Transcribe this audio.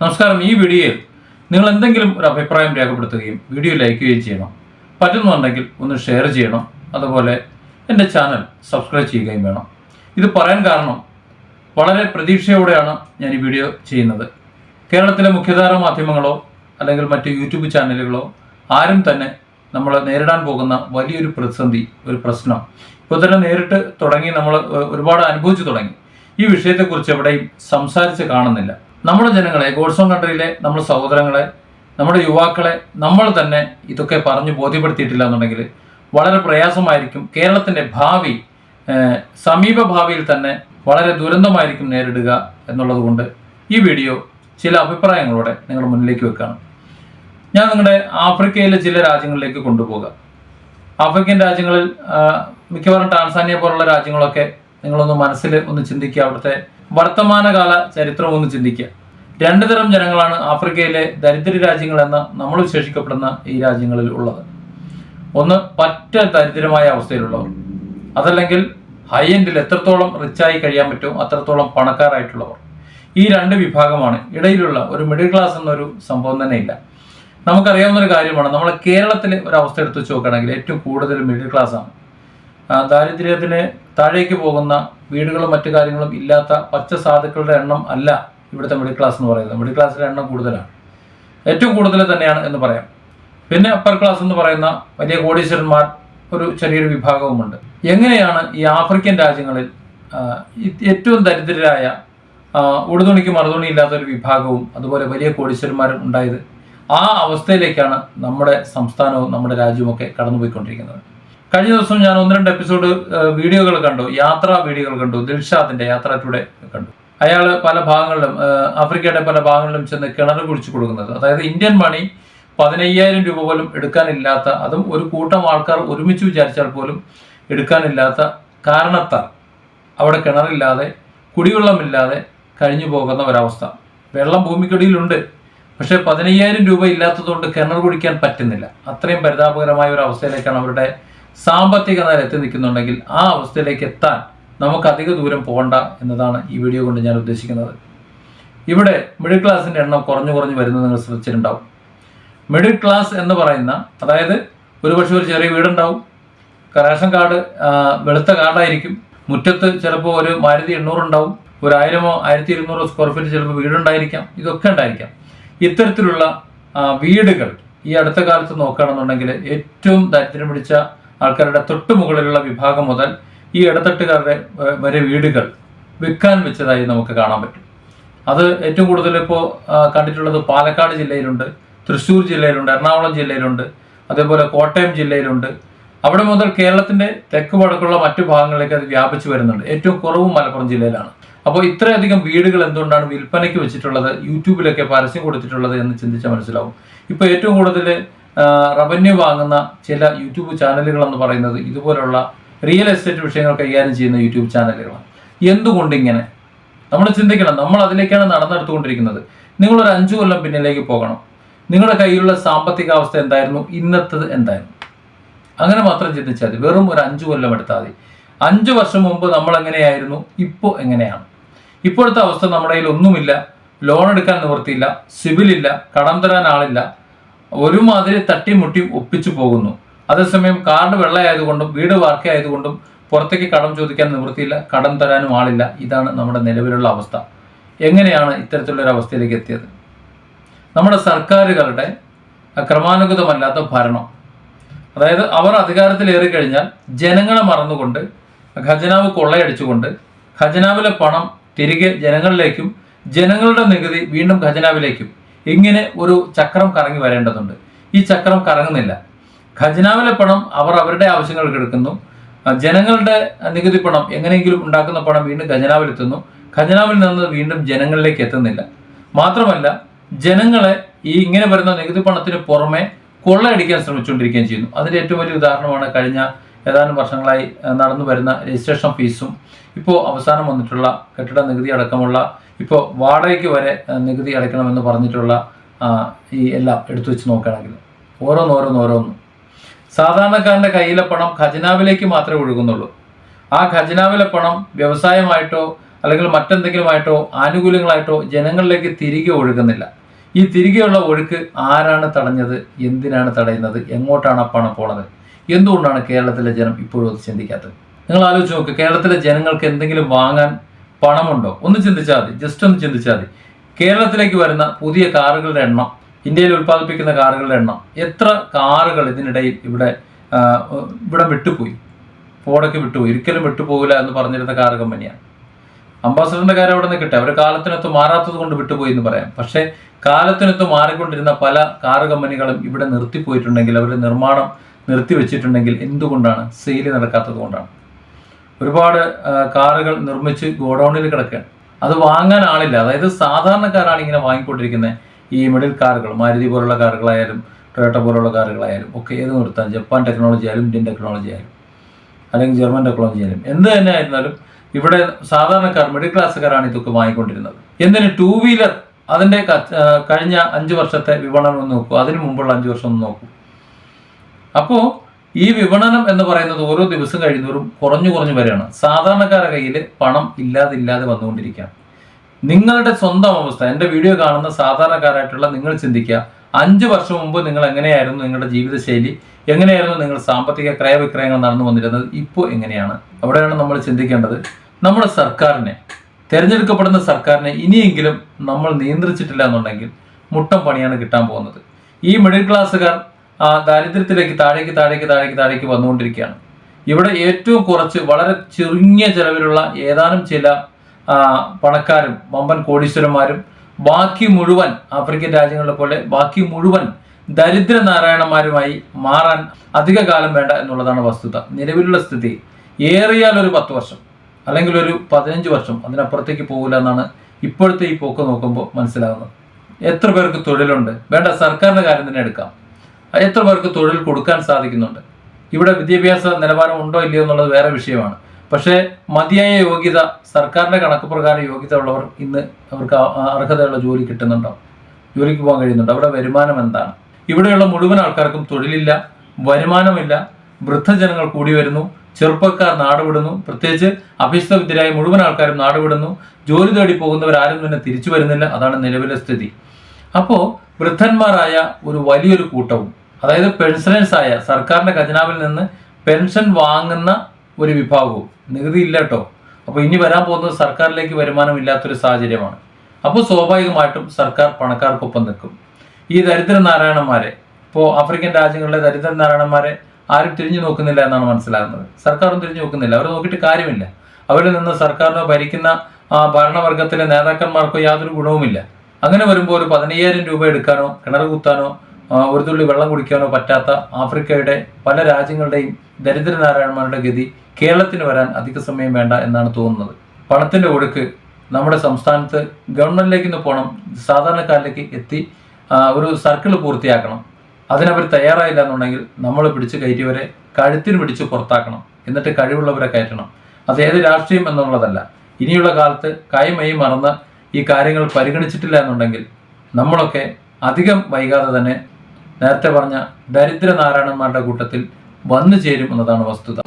നമസ്കാരം. ഈ വീഡിയോയിൽ നിങ്ങൾ എന്തെങ്കിലും ഒരു അഭിപ്രായം രേഖപ്പെടുത്തുകയും വീഡിയോ ലൈക്ക് ചെയ്യുകയും ചെയ്യണം. പറ്റുന്നുണ്ടെങ്കിൽ ഒന്ന് ഷെയർ ചെയ്യണം. അതുപോലെ എന്റെ ചാനൽ സബ്സ്ക്രൈബ് ചെയ്യുകയും വേണം. ഇത് പറയാൻ കാരണം വളരെ പ്രതീക്ഷയോടെയാണ് ഞാൻ ഈ വീഡിയോ ചെയ്യുന്നത്. കേരളത്തിലെ മുഖ്യധാര മാധ്യമങ്ങളോ അല്ലെങ്കിൽ മറ്റ് യൂട്യൂബ് ചാനലുകളോ ആരും തന്നെ നമ്മൾ നേരിടാൻ പോകുന്ന വലിയൊരു പ്രതിസന്ധി ഒരു പ്രശ്നം. ഇപ്പോൾ തന്നെ നേരിട്ട് തുടങ്ങി നമ്മൾ ഒരുപാട് അനുഭവിച്ചു തുടങ്ങി. ഈ വിഷയത്തെക്കുറിച്ച് എവിടെയും സംസാരിച്ച് കാണുന്നില്ല. നമ്മുടെ ജനങ്ങളെ ഗോഡ്സോൺ കൺട്രിയിലെ നമ്മുടെ സഹോദരങ്ങളെ നമ്മുടെ യുവാക്കളെ നമ്മൾ തന്നെ ഇതൊക്കെ പറഞ്ഞ് ബോധ്യപ്പെടുത്തിയിട്ടില്ല എന്നുണ്ടെങ്കിൽ വളരെ പ്രയാസമായിരിക്കും. കേരളത്തിന്റെ ഭാവി സമീപ ഭാവിയിൽ തന്നെ വളരെ ദുരന്തമായിരിക്കും നേരിടുക എന്നുള്ളത് കൊണ്ട് ഈ വീഡിയോ ചില അഭിപ്രായങ്ങളോടെ നിങ്ങളുടെ മുന്നിലേക്ക് വെക്കുകയാണ്. ഞാൻ നിങ്ങളുടെ ആഫ്രിക്കയിലെ ചില രാജ്യങ്ങളിലേക്ക് കൊണ്ടുപോകുക ആഫ്രിക്കൻ രാജ്യങ്ങളിൽ മിക്കവാറും ടാൻസാനിയ പോലുള്ള രാജ്യങ്ങളൊക്കെ നിങ്ങളൊന്ന് മനസ്സിൽ ഒന്ന് ചിന്തിക്കുക അവിടുത്തെ വർത്തമാനകാല ചരിത്രം ഒന്ന് ചിന്തിക്കുക. രണ്ടു തരം ജനങ്ങളാണ് ആഫ്രിക്കയിലെ ദരിദ്ര രാജ്യങ്ങൾ എന്ന നമ്മൾ വിശേഷിക്കപ്പെടുന്ന ഈ രാജ്യങ്ങളിൽ ഉള്ളത്. ഒന്ന് പറ്റ ദരിദ്രമായ അവസ്ഥയിലുള്ളവർ. അതല്ലെങ്കിൽ ഹൈ എൻഡിൽ എത്രത്തോളം റിച്ചായി കഴിയാൻ പറ്റുമോ അത്രത്തോളം പണക്കാരായിട്ടുള്ളവർ. ഈ രണ്ട് വിഭാഗമാണ്. ഇടയിലുള്ള ഒരു മിഡിൽ ക്ലാസ് എന്നൊരു സംഭവം തന്നെ ഇല്ല. നമുക്കറിയാവുന്ന ഒരു കാര്യമാണ്. നമ്മൾ കേരളത്തിലെ ഒരു അവസ്ഥ എടുത്ത് വെച്ച് നോക്കുകയാണെങ്കിൽ ഏറ്റവും കൂടുതൽ മിഡിൽ ക്ലാസ് ആണ്. ദാരിദ്ര്യത്തിന് താഴേക്ക് പോകുന്ന വീടുകളും മറ്റു കാര്യങ്ങളും ഇല്ലാത്ത പച്ച സാധുക്കളുടെ എണ്ണം അല്ല ഇവിടുത്തെ മിഡിൽ ക്ലാസ് എന്ന് പറയുന്നത്. മിഡിൽ ക്ലാസ്സിലെ എണ്ണം കൂടുതലാണ്. ഏറ്റവും കൂടുതൽ തന്നെയാണ് എന്ന് പറയാം. പിന്നെ അപ്പർ ക്ലാസ് എന്ന് പറയുന്ന വലിയ കോടീശ്വരന്മാർ ഒരു ചെറിയൊരു വിഭാഗവുമുണ്ട്. എങ്ങനെയാണ് ഈ ആഫ്രിക്കൻ രാജ്യങ്ങളിൽ ഏറ്റവും ദരിദ്രരായ ഉടുതുണിക്ക് മറുതുണി ഇല്ലാത്ത ഒരു വിഭാഗവും അതുപോലെ വലിയ കോടീശ്വരന്മാരും ഉണ്ടായത് ആ അവസ്ഥയിലേക്കാണ് നമ്മുടെ സംസ്ഥാനവും നമ്മുടെ രാജ്യവും ഒക്കെ കടന്നുപോയിക്കൊണ്ടിരിക്കുന്നത്. കഴിഞ്ഞ ദിവസം ഞാൻ ഒന്ന് രണ്ട് എപ്പിസോഡ് വീഡിയോകൾ കണ്ടു. യാത്രാ വീഡിയോകൾ കണ്ടു. ദിൽഷാദിന്റെ യാത്ര ടൂടെ കണ്ടു. അയാൾ പല ഭാഗങ്ങളിലും ആഫ്രിക്കയുടെ പല ഭാഗങ്ങളിലും ചെന്ന് കിണർ കുഴിച്ചു കൊടുക്കുന്നത്. അതായത് ഇന്ത്യൻ മണി പതിനയ്യായിരം രൂപ പോലും എടുക്കാനില്ലാത്ത അതും ഒരു കൂട്ടം ആൾക്കാർ ഒരുമിച്ച് വിചാരിച്ചാൽ പോലും എടുക്കാനില്ലാത്ത കാരണത്താൽ അവിടെ കിണറില്ലാതെ കുടിവെള്ളമില്ലാതെ കഴിഞ്ഞു പോകുന്ന ഒരവസ്ഥ. വെള്ളം ഭൂമിക്കടിയിലുണ്ട്. പക്ഷേ പതിനയ്യായിരം രൂപ ഇല്ലാത്തതുകൊണ്ട് കിണർ കുടിക്കാൻ പറ്റുന്നില്ല. അത്രയും പരിതാപകരമായ ഒരു അവസ്ഥയിലേക്കാണ് അവരുടെ സാമ്പത്തിക നില എത്തി നിൽക്കുന്നുണ്ടെങ്കിൽ ആ അവസ്ഥയിലേക്ക് എത്താൻ നമുക്ക് അധിക ദൂരം പോകണ്ട എന്നതാണ് ഈ വീഡിയോ കൊണ്ട് ഞാൻ ഉദ്ദേശിക്കുന്നത്. ഇവിടെ മിഡിൽ ക്ലാസിന്റെ എണ്ണം കുറഞ്ഞു കുറഞ്ഞു വരുന്നത് നിങ്ങൾ ശ്രദ്ധിച്ചിട്ടുണ്ടാവും. മിഡിൽ ക്ലാസ് എന്ന് പറയുന്ന അതായത് ഒരുപക്ഷെ ഒരു ചെറിയ വീടുണ്ടാവും. റേഷൻ കാർഡ് വെളുത്ത കാർഡായിരിക്കും മുറ്റത്ത് ചിലപ്പോൾ ഒരു ആയിരത്തി എണ്ണൂറ് ഉണ്ടാവും. ഒരു ആയിരമോ ആയിരത്തി ഇരുന്നൂറോ സ്ക്വയർ ഫീറ്റ് ചിലപ്പോൾ വീടുണ്ടായിരിക്കാം. ഇതൊക്കെ ഉണ്ടായിരിക്കാം. ഇത്തരത്തിലുള്ള വീടുകൾ ഈ അടുത്ത കാലത്ത് നോക്കുകയാണെന്നുണ്ടെങ്കിൽ ഏറ്റവും ദരിദ്രം പിടിച്ച ആൾക്കാരുടെ തൊട്ടു മുകളിലുള്ള വിഭാഗം മുതൽ ഈ ഇടത്തട്ടുകാരുടെ വരെ വീടുകൾ വിൽക്കാൻ വെച്ചതായി നമുക്ക് കാണാൻ പറ്റും. അത് ഏറ്റവും കൂടുതൽ ഇപ്പോൾ കണ്ടിട്ടുള്ളത് പാലക്കാട് ജില്ലയിലുണ്ട് തൃശ്ശൂർ ജില്ലയിലുണ്ട് എറണാകുളം ജില്ലയിലുണ്ട് അതേപോലെ കോട്ടയം ജില്ലയിലുണ്ട്. അവിടെ മുതൽ കേരളത്തിന്റെ തെക്ക് വടക്കുള്ള മറ്റു ഭാഗങ്ങളിലേക്ക് അത് വ്യാപിച്ചു വരുന്നുണ്ട്. ഏറ്റവും കുറവും മലപ്പുറം ജില്ലയിലാണ്. അപ്പോൾ ഇത്രയധികം വീടുകൾ എന്തുകൊണ്ടാണ് വിൽപ്പനയ്ക്ക് വെച്ചിട്ടുള്ളത്? യൂട്യൂബിലൊക്കെ പരസ്യം കൊടുത്തിട്ടുള്ളത് എന്ന് ചിന്തിച്ചാൽ മനസ്സിലാവും. ഇപ്പോൾ ഏറ്റവും കൂടുതൽ റവന്യൂ വാങ്ങുന്ന ചില യൂട്യൂബ് ചാനലുകൾ എന്ന് പറയുന്നത് ഇതുപോലുള്ള റിയൽ എസ്റ്റേറ്റ് വിഷയങ്ങൾ കൈകാര്യം ചെയ്യുന്ന യൂട്യൂബ് ചാനലുകളാണ്. എന്തുകൊണ്ട് ഇങ്ങനെ നമ്മൾ ചിന്തിക്കണം. നമ്മൾ അതിലേക്കാണ് നടന്നെടുത്തുകൊണ്ടിരിക്കുന്നത്. നിങ്ങളൊരു അഞ്ചു കൊല്ലം പിന്നിലേക്ക് പോകണം. നിങ്ങളുടെ കയ്യിലുള്ള സാമ്പത്തിക അവസ്ഥ എന്തായിരുന്നു? ഇന്നത്തത് എന്തായിരുന്നു? അങ്ങനെ മാത്രം ചിന്തിച്ചാൽ മതി. വെറും ഒരു അഞ്ചു കൊല്ലം എടുത്താൽ മതി. അഞ്ചു വർഷം മുമ്പ് നമ്മൾ എങ്ങനെയായിരുന്നു ഇപ്പോൾ എങ്ങനെയാണ്? ഇപ്പോഴത്തെ അവസ്ഥ നമ്മുടെ കയ്യിൽ ഒന്നുമില്ല. ലോൺ എടുക്കാൻ നിവൃത്തിയില്ല. ഇല്ല കടം തരാൻ ആളില്ല. ഒരുമാതിരി തട്ടിമുട്ടിയും ഒപ്പിച്ചു പോകുന്നു. അതേസമയം കാർഡ് വെള്ളയായതുകൊണ്ടും വീട് വാർക്കയായതുകൊണ്ടും പുറത്തേക്ക് കടം ചോദിക്കാൻ നിവൃത്തിയില്ല കടം തരാനും ആളില്ല. ഇതാണ് നമ്മുടെ നിലവിലുള്ള അവസ്ഥ. എങ്ങനെയാണ് ഇത്തരത്തിലുള്ള ഒരു അവസ്ഥയിലേക്ക് എത്തിയത്? നമ്മുടെ സർക്കാരുകളുടെ ക്രമാനുഗതമല്ലാത്ത ഭരണം. അതായത് അവർ അധികാരത്തിലേറി കഴിഞ്ഞാൽ ജനങ്ങളെ മറന്നുകൊണ്ട് ഖജനാവ് കൊള്ളയടിച്ചുകൊണ്ട് ഖജനാവിലെ പണം തിരികെ ജനങ്ങളിലേക്കും ജനങ്ങളുടെ നികുതി വീണ്ടും ഖജനാവിലേക്കും ഇങ്ങനെ ഒരു ചക്രം കറങ്ങി വരേണ്ടതുണ്ട്. ഈ ചക്രം കറങ്ങുന്നില്ല. ഖജനാവിലെ പണം അവർ അവരുടെ ആവശ്യങ്ങൾക്ക് എടുക്കുന്നു. ജനങ്ങളുടെ നികുതി പണം എങ്ങനെയെങ്കിലും ഉണ്ടാക്കുന്ന പണം വീണ്ടും ഖജനാവിലെത്തുന്നു ഖജനാവിൽ നിന്ന് വീണ്ടും ജനങ്ങളിലേക്ക് എത്തുന്നില്ല. മാത്രമല്ല ജനങ്ങളെ ഈ ഇങ്ങനെ വരുന്ന നികുതി പണത്തിന് പുറമെ കൊള്ളയടിക്കാൻ ശ്രമിച്ചുകൊണ്ടിരിക്കുകയും ചെയ്യുന്നു. അതിന്റെ ഏറ്റവും വലിയ ഉദാഹരണമാണ് കഴിഞ്ഞ ഏതാനും വർഷങ്ങളായി നടന്നു വരുന്ന രജിസ്ട്രേഷൻ ഫീസും. ഇപ്പോൾ അവസാനം വന്നിട്ടുള്ള കെട്ടിട നികുതി അടക്കമുള്ള ഇപ്പോൾ വാടകയ്ക്ക് വരെ നികുതി അടയ്ക്കണമെന്ന് പറഞ്ഞിട്ടുള്ള ഈ എല്ലാം എടുത്തു വെച്ച് നോക്കുകയാണെങ്കിൽ ഓരോന്നോരോന്നോരോന്നും സാധാരണക്കാരന്റെ കയ്യിലെ പണം ഖജനാവിലേക്ക് മാത്രമേ ഒഴുകുന്നുള്ളൂ. ആ ഖജനാവിലെ പണം വ്യവസായമായിട്ടോ അല്ലെങ്കിൽ മറ്റെന്തെങ്കിലുമായിട്ടോ ആനുകൂല്യങ്ങളായിട്ടോ ജനങ്ങളിലേക്ക് തിരികെ ഒഴുകുന്നില്ല. ഈ തിരികെയുള്ള ഒഴുക്ക് ആരാണ് തടഞ്ഞത് എന്തിനാണ് തടയുന്നത് എങ്ങോട്ടാണ് ആ പണം പോണത്? എന്തുകൊണ്ടാണ് കേരളത്തിലെ ജനം ഇപ്പോഴും അത് ചിന്തിക്കാത്തത്? നിങ്ങൾ ആലോചിച്ച് നോക്ക് കേരളത്തിലെ ജനങ്ങൾക്ക് എന്തെങ്കിലും വാങ്ങാൻ പണമുണ്ടോ? ഒന്ന് ചിന്തിച്ചാൽ മതി. ജസ്റ്റ് ഒന്ന് ചിന്തിച്ചാൽ മതി. കേരളത്തിലേക്ക് വരുന്ന പുതിയ കാറുകളുടെ എണ്ണം ഇന്ത്യയിൽ ഉൽപ്പാദിപ്പിക്കുന്ന കാറുകളുടെ എണ്ണം എത്ര കാറുകൾ ഇതിനിടയിൽ ഇവിടെ ഇവിടെ വിട്ടുപോയി? പോടൊക്കെ വിട്ടുപോയി. ഒരിക്കലും വിട്ടുപോകില്ല എന്ന് പറഞ്ഞിരുന്ന കാർ കമ്പനിയാണ് അംബാസഡറിന്റെ കാര്യം അവിടെ നിന്ന് കിട്ടുക അവർ കാലത്തിനൊത്ത് മാറാത്തത് കൊണ്ട് വിട്ടുപോയി എന്ന് പറയാം. പക്ഷേ കാലത്തിനൊത്ത് മാറിക്കൊണ്ടിരുന്ന പല കാർ കമ്പനികളും ഇവിടെ നിർത്തിപ്പോയിട്ടുണ്ടെങ്കിൽ അവരുടെ നിർമ്മാണം നിർത്തിവെച്ചിട്ടുണ്ടെങ്കിൽ എന്തുകൊണ്ടാണ്? സെയിൽ നടക്കാത്തത് കൊണ്ടാണ്. ഒരുപാട് കാറുകൾ നിർമ്മിച്ച് ഗോഡൗണിൽ കിടക്കുകയാണ്. അത് വാങ്ങാൻ ആളില്ല. അതായത് സാധാരണക്കാരാണ് ഇങ്ങനെ വാങ്ങിക്കൊണ്ടിരിക്കുന്നത് ഈ മിഡിൽ കാറുകൾ മാരുതി പോലുള്ള കാറുകളായാലും ടൊയോട്ട പോലുള്ള കാറുകളായാലും ഒക്കെ ഏത് നിർത്താൻ? ജപ്പാൻ ടെക്നോളജി ആയാലും ഇന്ത്യൻ ടെക്നോളജി ആയാലും അല്ലെങ്കിൽ ജർമ്മൻ ടെക്നോളജി ആയാലും എന്ത് തന്നെ ആയിരുന്നാലും ഇവിടെ സാധാരണക്കാർ മിഡിൽ ക്ലാസ്സുകാരാണ് ഇതൊക്കെ വാങ്ങിക്കൊണ്ടിരുന്നത്. എന്തിന്? ടൂ വീലർ അതിന്റെ കഴിഞ്ഞ അഞ്ച് വർഷത്തെ വിപണനം നോക്കൂ. അതിനു മുമ്പുള്ള അഞ്ച് വർഷം ഒന്ന് നോക്കൂ. അപ്പോൾ ഈ വിപണനം എന്ന് പറയുന്നത് ഓരോ ദിവസം കഴിയുന്നവരും കുറഞ്ഞു കുറഞ്ഞു വരികയാണ്. സാധാരണക്കാരുടെ കയ്യിൽ പണം ഇല്ലാതെ വന്നുകൊണ്ടിരിക്കുകയാണ്. നിങ്ങളുടെ സ്വന്തം അവസ്ഥ എന്റെ വീഡിയോ കാണുന്ന സാധാരണക്കാരായിട്ടുള്ള നിങ്ങൾ ചിന്തിക്കുക അഞ്ച് വർഷം മുമ്പ് നിങ്ങൾ എങ്ങനെയായിരുന്നു നിങ്ങളുടെ ജീവിതശൈലി എങ്ങനെയായിരുന്നു നിങ്ങൾ സാമ്പത്തിക ക്രയവിക്രയങ്ങൾ നടന്നു വന്നിരുന്നത് ഇപ്പോൾ എങ്ങനെയാണ്? അവിടെയാണ് നമ്മൾ ചിന്തിക്കേണ്ടത്. നമ്മുടെ സർക്കാരിനെ തിരഞ്ഞെടുക്കപ്പെടുന്ന സർക്കാരിനെ ഇനിയെങ്കിലും നമ്മൾ നിയന്ത്രിച്ചിട്ടില്ല എന്നുണ്ടെങ്കിൽ മുട്ടം പണിയാണ് കിട്ടാൻ പോകുന്നത്. ഈ മിഡിൽ ക്ലാസ്സുകാർ ദാരിദ്ര്യത്തിലേക്ക് താഴേക്ക് താഴേക്ക് താഴേക്ക് താഴേക്ക് വന്നുകൊണ്ടിരിക്കുകയാണ്. ഇവിടെ ഏറ്റവും കുറച്ച് വളരെ ചെറിയ ചെലവിലുള്ള ഏതാനും ചില പണക്കാരും വമ്പൻ കോടീശ്വരന്മാരും ബാക്കി മുഴുവൻ ആഫ്രിക്കൻ രാജ്യങ്ങളെ പോലെ ബാക്കി മുഴുവൻ ദരിദ്ര നാരായണന്മാരുമായി മാറാൻ അധിക കാലം വേണ്ട എന്നുള്ളതാണ് വസ്തുത. നിലവിലുള്ള സ്ഥിതി ഏറിയാൽ ഒരു പത്ത് വർഷം അല്ലെങ്കിൽ ഒരു പതിനഞ്ച് വർഷം അതിനപ്പുറത്തേക്ക് പോകില്ല എന്നാണ് ഇപ്പോഴത്തെ ഈ പോക്ക് നോക്കുമ്പോൾ മനസ്സിലാകുന്നത് എത്ര പേർക്ക് തൊഴിലുണ്ട്? വേണ്ട സർക്കാരിന്റെ കാര്യം തന്നെ എടുക്കാം. എത്ര പേർക്ക് തൊഴിൽ കൊടുക്കാൻ സാധിക്കുന്നുണ്ട്? ഇവിടെ വിദ്യാഭ്യാസ നിലവാരം ഉണ്ടോ ഇല്ലയോ എന്നുള്ളത് വേറെ വിഷയമാണ്. പക്ഷേ മതിയായ യോഗ്യത സർക്കാരിന്റെ കണക്ക് പ്രകാരം യോഗ്യത ഉള്ളവർ ഇന്ന് അവർക്ക് അർഹതയുള്ള ജോലി കിട്ടുന്നുണ്ടോ? ജോലിക്ക് പോകാൻ കഴിയുന്നുണ്ടോ? അവിടെ വരുമാനം എന്താണ്? ഇവിടെയുള്ള മുഴുവൻ ആൾക്കാർക്കും തൊഴിലില്ല വരുമാനമില്ല വൃദ്ധജനങ്ങൾ കൂടി വരുന്നു ചെറുപ്പക്കാർ നാടുവിടുന്നു പ്രത്യേകിച്ച് അഭ്യസ്തവിദ്യരായ മുഴുവൻ ആൾക്കാരും നാടുവിടുന്നു ജോലി തേടി പോകുന്നവരാരും തന്നെ തിരിച്ചു വരുന്നില്ല അതാണ് നിലവിലെ സ്ഥിതി. അപ്പോൾ വൃദ്ധന്മാരായ ഒരു വലിയൊരു കൂട്ടവും അതായത് പെൻഷനേഴ്സ് ആയ സർക്കാരിന്റെ ഖജനാവിൽ നിന്ന് പെൻഷൻ വാങ്ങുന്ന ഒരു വിഭാഗവും. നികുതി ഇല്ല കേട്ടോ അപ്പോൾ ഇനി വരാൻ പോകുന്നത് സർക്കാരിലേക്ക് വരുമാനം ഇല്ലാത്തൊരു സാഹചര്യമാണ്. അപ്പോൾ സ്വാഭാവികമായിട്ടും സർക്കാർ പണക്കാർക്കൊപ്പം നിൽക്കും. ഈ ദരിദ്ര നാരായണന്മാരെ ഇപ്പോൾ ആഫ്രിക്കൻ രാജ്യങ്ങളിലെ ദരിദ്ര നാരായണന്മാരെ ആരും തിരിഞ്ഞു നോക്കുന്നില്ല എന്നാണ് മനസ്സിലാകുന്നത്. സർക്കാരും തിരിഞ്ഞു നോക്കുന്നില്ല. അവർ നോക്കിയിട്ട് കാര്യമില്ല. അവരിൽ നിന്ന് സർക്കാരിനോ ഭരിക്കുന്ന ആ, ഭരണവർഗത്തിലെ നേതാക്കന്മാർക്കോ യാതൊരു ഗുണവുമില്ല. അങ്ങനെ വരുമ്പോൾ ഒരു പതിനയ്യായിരം രൂപ എടുക്കാനോ കിണർ കുത്താനോ ഒരു തുള്ളി വെള്ളം കുടിക്കാനോ പറ്റാത്ത ആഫ്രിക്കയുടെ പല രാജ്യങ്ങളുടെയും ദരിദ്ര നാരായണന്മാരുടെ ഗതി കേരളത്തിന് വരാൻ അധിക സമയം വേണ്ട എന്നാണ് തോന്നുന്നത്. പണത്തിന്റെ ഒഴുക്ക് നമ്മുടെ സംസ്ഥാനത്ത് ഗവൺമെന്റിലേക്ക് നിന്ന് പോകണം സാധാരണക്കാരിലേക്ക് എത്തി ഒരു സർക്കിൾ പൂർത്തിയാക്കണം. അതിനവർ തയ്യാറായില്ല എന്നുണ്ടെങ്കിൽ നമ്മൾ പിടിച്ച് കയറ്റിയവരെ കഴുത്തിന് പിടിച്ച് പുറത്താക്കണം. എന്നിട്ട് കഴിവുള്ളവരെ കയറ്റണം. അത് ഏത് രാഷ്ട്രീയം എന്നുള്ളതല്ല. ഇനിയുള്ള കാലത്ത് കൈമൈ മറന്ന് ഈ കാര്യങ്ങൾ പരിഗണിച്ചിട്ടില്ല എന്നുണ്ടെങ്കിൽ നമ്മളൊക്കെ അധികം വൈകാതെ തന്നെ നേരത്തെ പറഞ്ഞ ദരിദ്ര നാരായണന്മാരുടെ കൂട്ടത്തിൽ വന്നു ചേരും എന്നതാണ് വസ്തുത.